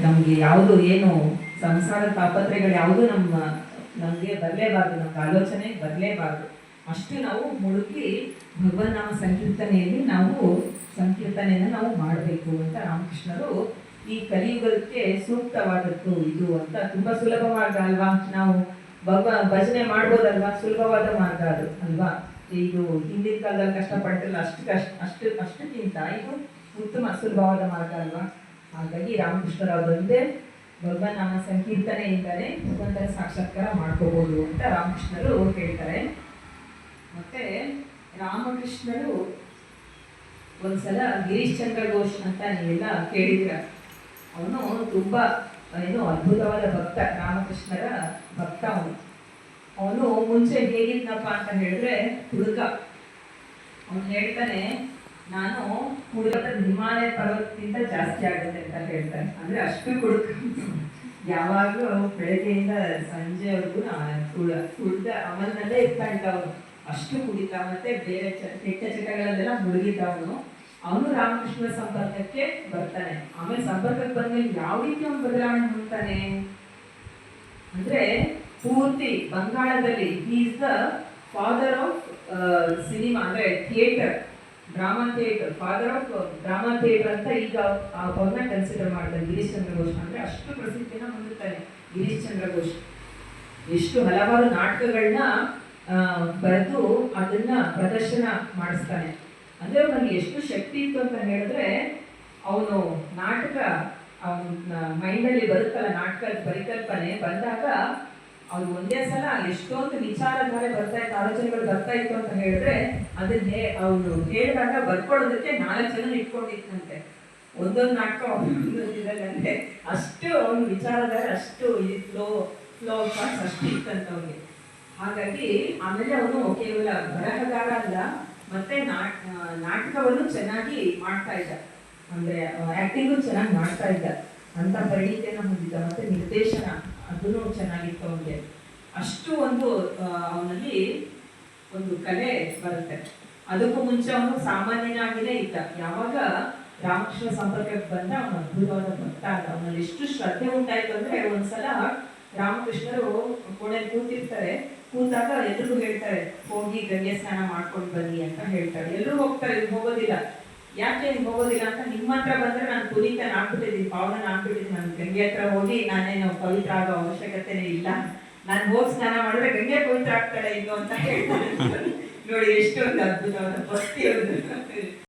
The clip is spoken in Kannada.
ನಮ್ಗೆ ಯಾವುದು ಏನು ಸಂಸಾರದ ತಾಪತ್ರೆಗಳು ಯಾವುದು ನಮ್ಮ, ನಮಗೆ ಬರಲೇಬಾರ್ದು, ನಮ್ಗೆ ಆಲೋಚನೆ ಬರಲೇಬಾರ್ದು. ಅಷ್ಟು ನಾವು ಮುಳುಗಿ ಭಗವನ್ ನಾಮ ಸಂಕೀರ್ತನೆಯಲ್ಲಿ ನಾವು ಸಂಕೀರ್ತನೆಯನ್ನು ನಾವು ಮಾಡಬೇಕು ಅಂತ ರಾಮಕೃಷ್ಣರು ಈ ಕಲಿಯುಗಕ್ಕೆ ಸೂಕ್ತವಾದದ್ದು ಇದು ಅಂತ ತುಂಬಾ ಸುಲಭ ಮಾರ್ಗ ಅಲ್ವಾ? ನಾವು ಭಗವ ಭಜನೆ ಮಾಡ್ಬೋದಲ್ವಾ? ಸುಲಭವಾದ ಮಾರ್ಗ ಅದು, ಅಲ್ವಾ? ಇದು ಹಿಂದಿನ ಕಾಲದಲ್ಲಿ ಕಷ್ಟಪಡ್ತಿಲ್ಲ, ಅಷ್ಟು ಕಷ್ಟ, ಅಷ್ಟು ಅಷ್ಟಕ್ಕಿಂತ ಇದು ಉತ್ತಮ, ಸುಲಭವಾದ ಮಾರ್ಗ ಅಲ್ವಾ? ಹಾಗಾಗಿ ರಾಮಕೃಷ್ಣರವರೊಂದೇ ಭಗವನ್ ನಾಮ ಸಂಕೀರ್ತನೆಯಿಂದಲೇ ಭಗವಂತನ ಸಾಕ್ಷಾತ್ಕಾರ ಮಾಡ್ಕೋಬೋದು ಅಂತ ರಾಮಕೃಷ್ಣರು ಹೇಳ್ತಾರೆ. ಮತ್ತೆ ರಾಮಕೃಷ್ಣರು ಒಂದ್ಸಲ ಗಿರೀಶ್ ಚಂದ್ರ ಘೋಷ್ ಅಂತ ನೀವೆಲ್ಲ ಕೇಳಿದ್ರ ಅವನು ತುಂಬಾ, ಏನು ಅದ್ಭುತವಾದ ಭಕ್ತ, ರಾಮಕೃಷ್ಣರ ಭಕ್ತ ಅವನು. ಅವನು ಮುಂಚೆ ಹೇಗಿದ್ನಪ್ಪ ಅಂತ ಹೇಳಿದ್ರೆ ಹುಡುಕ ಅವನು ಹೇಳ್ತಾನೆ ನಾನು ಹುಡುಗದ ಹಿಮಾಲಯ ಪರ್ವತಕ್ಕಿಂತ ಜಾಸ್ತಿ ಆಗುತ್ತೆ ಅಂತ ಹೇಳ್ತಾರೆ ಅಂದ್ರೆ ಅಷ್ಟು ಹುಡುಗ. ಯಾವಾಗಲೂ ಬೆಳಗ್ಗೆಯಿಂದ ಸಂಜೆವರೆಗೂ ಅಮಲ್ನಲ್ಲೇ ಇರ್ತಾ ಅವನು ಅಷ್ಟು ಕುಡಿತ ಮತ್ತೆ ಬೇರೆ ಕೆಟ್ಟ ಚಟಗಳಲ್ಲೆಲ್ಲ ಮುಳುಗಿದ್ದ ಅವನು ಅವನು ರಾಮಕೃಷ್ಣ ಸಂಪರ್ಕಕ್ಕೆ ಬರ್ತಾನೆ. ಆಮೇಲೆ ಸಂಪರ್ಕಕ್ಕೆ ಬಂದ್ಮೇಲೆ ಯಾವ ರೀತಿ ಅವನು ಬದಲಾವಣೆ ಹೊಂದ್ತಾನೆ? ಅಂದ್ರೆ ಪೂರ್ತಿ ಬಂಗಾಳದಲ್ಲಿ is the father of cinema ಅಂದ್ರೆ theatre drama theatre father of drama theatre ಅಂತ ಈಗ ಅವ್ರನ್ನ ಕನ್ಸಿಡರ್ ಮಾಡ್ತಾರೆ. ಗಿರೀಶ್ ಚಂದ್ರ ಘೋಷ್ ಅಂದರೆ ಅಷ್ಟು ಪ್ರಸಿದ್ಧಿನ ಹೊಂದುತ್ತಾನೆ ಗಿರೀಶ್ ಚಂದ್ರ ಘೋಷ್. ಎಷ್ಟು ಹಲವಾರು ನಾಟಕಗಳನ್ನ ಬರೆದು ಅದನ್ನ ಪ್ರದರ್ಶನ ಮಾಡಿಸ್ತಾನೆ. ಅಂದ್ರೆ ಅವನಿಗೆ ಎಷ್ಟು ಶಕ್ತಿ ಇತ್ತು ಅಂತ ಹೇಳಿದ್ರೆ, ಅವನು ನಾಟಕ, ಅವನ ಮೈಂಡಲ್ಲಿ ಬರುತ್ತಲ್ಲ ನಾಟಕದ ಪರಿಕಲ್ಪನೆ ಬಂದಾಗ ಅವ್ರು ಒಂದೇ ಸಲ ಎಷ್ಟೊಂದು ವಿಚಾರಧಾರೆ ಬರ್ತಾ ಇತ್ತು, ಆಲೋಚನೆಗಳು ಬರ್ತಾ ಇತ್ತು ಅಂತ ಹೇಳಿದ್ರೆ ಅದನ್ನೇ ಅವನು ಹೇಳಿದಾಗ ಬರ್ಕೊಳ್ಳೋದಕ್ಕೆ ನಾಲ್ಕು ಜನ ಇಟ್ಕೊಂಡಿತ್ತಂತೆ ಒಂದೊಂದು ನಾಟಕ ಅಂದ್ರೆ ಅಷ್ಟು ಅವನು ವಿಚಾರಧಾರೆ ಅಷ್ಟು ಫ್ಲೋ ಫ್ಲೋ ಪಾಸ್ ಅಷ್ಟು ಇತ್ತಂತ ಅವ್ರಿಗೆ. ಹಾಗಾಗಿ ಆಮೇಲೆ ಅವನು ಕೇವಲ ಬರಹಗಾರ ಅಲ್ಲ, ಮತ್ತೆ ನಾಟ್ ನಾಟಕವನ್ನು ಚೆನ್ನಾಗಿ ಮಾಡ್ತಾ ಇದ್ದ. ಅಂದ್ರೆ ಆಕ್ಟಿಂಗು ಚೆನ್ನಾಗಿ ಮಾಡ್ತಾ ಇದ್ದ. ಅಂತ ಪರಿಣಿತಿಯನ್ನು ಹೊಂದಿದ್ದ, ಮತ್ತೆ ನಿರ್ದೇಶನ. ಅದನ್ನು ಚೆನ್ನಾಗಿತ್ತು ಅವನಿಗೆ ಅಷ್ಟು ಒಂದು ಅವನಲ್ಲಿ ಒಂದು ಕಲೆ ಬರುತ್ತೆ. ಅದಕ್ಕೂ ಮುಂಚೆ ಅವನು ಸಾಮಾನ್ಯನಾಗಿನೇ ಇದ್ದ. ಯಾವಾಗ ರಾಮಕೃಷ್ಣ ಸಂಪರ್ಕಕ್ಕೆ ಬಂದ, ಅವನ ಅದ್ಭುತವಾದ ಭಕ್ತ ಆದ ಅವನಲ್ಲಿ ಎಷ್ಟು ಶ್ರದ್ಧೆ ಉಂಟಾಯ್ತು ಅಂದ್ರೆ ಒಂದ್ಸಲ ರಾಮಕೃಷ್ಣರು ಕೋಣೆಯಲ್ಲಿ ಕೂತಿರ್ತಾರೆ. ಕೂತಾಗ ಎಲ್ರಿಗೂ ಹೇಳ್ತಾರೆ, ಹೋಗಿ ಗಂಗೆ ಸ್ನಾನ ಮಾಡ್ಕೊಂಡು ಬನ್ನಿ ಅಂತ ಹೇಳ್ತಾರೆ. ಎಲ್ಲರೂ ಹೋಗ್ತಾರೆ ಹೋಗೋದಿಲ್ಲ. ಯಾಕೆ ಹೋಗೋದಿಲ್ಲ ಅಂತ ನಿಮ್ಮ ಹತ್ರ ಬಂದ್ರೆ ನಾನು ಪುನೀತ ಆಗ್ಬಿಟ್ಟಿದ್ದೀನಿ ಪಾವನ ಆಗ್ಬಿಟ್ಟಿದ್ದೀನಿ ನಾನು ಗಂಗೆ ಹತ್ರ ಹೋಗಿ ನಾನೇನು ಪವಿತ್ರ ಆಗೋ ಅವಶ್ಯಕತೆನೇ ಇಲ್ಲ. ನಾನು ಹೋಗಿ ಸ್ನಾನ ಮಾಡಿದ್ರೆ ಗಂಗೆ ಪವಿತ್ರ ಆಗ್ತಾಳೆ ಇನ್ನು ಅಂತ ಹೇಳ್ತಾರೆ. ನೋಡಿ, ಎಷ್ಟೊಂದು ಅದ್ಭುತವಾದ ಭಕ್ತಿ ಅವ್ರದ್ದು.